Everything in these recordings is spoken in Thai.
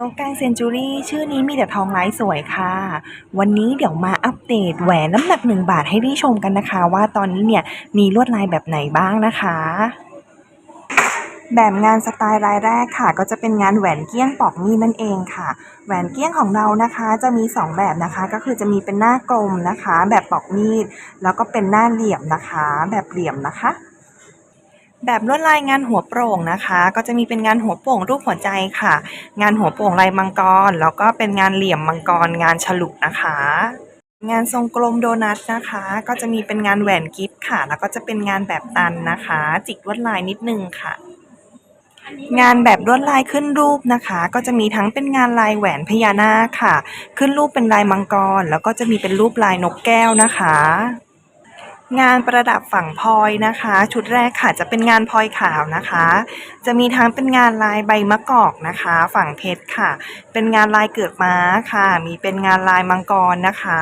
นกแก้วเซนจูรี่ชื่อนี้มีแต่ทองไร้สวยค่ะ วันนี้เดี๋ยวมาอัปเดตแหวนน้ำหนัก 1 บาทให้ได้ชมกันนะคะ ว่าตอนนี้เนี่ยมีลวดลายแบบไหนบ้างนะคะ แบบงานสไตล์รายแรกค่ะ ก็จะเป็นงานแหวนเกี้ยงปอกมีดนั่นเองค่ะ แหวนเกี้ยงของเรานะคะจะมี 2 แบบนะคะ ก็คือจะมีเป็นหน้ากลมนะคะ แบบปอกมีด แล้วก็เป็นหน้าเหลี่ยมนะคะ แบบเหลี่ยมนะคะ แบบลวดลายงานหัวโปร่งนะคะ ก็จะมีเป็นงานหัวโปร่งรูปหัวใจค่ะ งานหัวโปร่งลายมังกร แล้วก็เป็นงานเหลี่ยมมังกร งานฉลุนะคะ งานทรงกลมโดนัทนะคะ ก็จะมีเป็นงานแหวนกิฟต์ค่ะ แล้วก็จะเป็นงานแบบตันนะคะ จิกลวดลายนิดนึงค่ะ งานแบบลวดลายขึ้นรูปนะคะ ก็จะมีทั้งเป็นงานลายแหวนพญานาคค่ะ ขึ้นรูปเป็นลายมังกร แล้วก็จะมีเป็นรูปลายนกแก้วนะคะ งานประดับฝั่งพลอยนะคะ ชุดแรกค่ะจะเป็นงานพลอยขาวนะคะ จะมีทั้งเป็นงานลายใบมะกอกนะคะ ฝั่งเพชรค่ะ เป็นงานลายเกือกม้าค่ะ มีเป็นงานลายมังกรนะคะ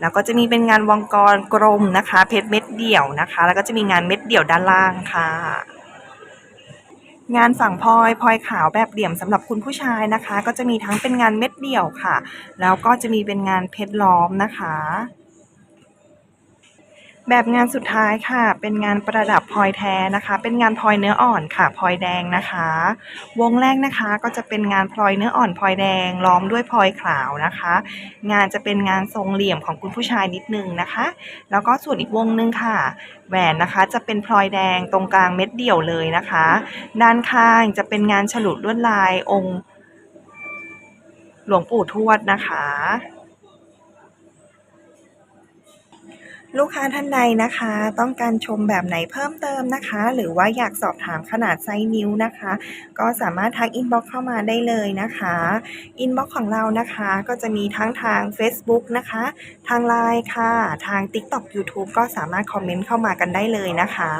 แล้วก็จะมีเป็นงานวังกรกลมนะคะ เพชรเม็ดเดี่ยวนะคะ แล้วก็จะมีงานเม็ดเดี่ยวด้านล่างค่ะงานฝั่งพลอยพลอยขาวแบบเหลี่ยมสำหรับคุณผู้ชายนะคะ ก็จะมีทั้งเป็นงานเม็ดเดี่ยวค่ะ แล้วก็จะมีเป็นงานเพชรล้อมนะคะ แบบงานสุดท้ายค่ะ เป็นงานประดับพลอยแท้นะคะ เป็นงานพลอยเนื้ออ่อนค่ะพลอยแดงนะคะ วงแรกนะคะก็จะเป็นงานพลอยเนื้ออ่อนพลอยแดงล้อมด้วยพลอยขาวนะคะ งานจะเป็นงานทรงเหลี่ยมของคุณผู้ชายนิดนึงนะคะ แล้วก็ส่วนอีกวงนึงค่ะ แหวนนะคะจะเป็นพลอยแดงตรงกลางเม็ดเดี่ยวเลยนะคะ ด้านข้างจะเป็นงานฉลุลวดลายองค์ หลวงปู่ทวดนะคะ ลูกค้าท่านใดนะคะ ต้องการชมแบบไหนเพิ่มเติมนะคะ หรือว่าอยากสอบถามขนาดไซส์นิ้วนะคะ ก็สามารถทักอินบ็อกเข้ามาได้เลยนะคะอินบ็อกของเรานะคะก็จะมีทั้งทาง Facebook นะคะ ทาง Line ค่ะ ทาง TikTok YouTube ก็สามารถคอมเมนต์เข้ามากันได้เลยนะคะ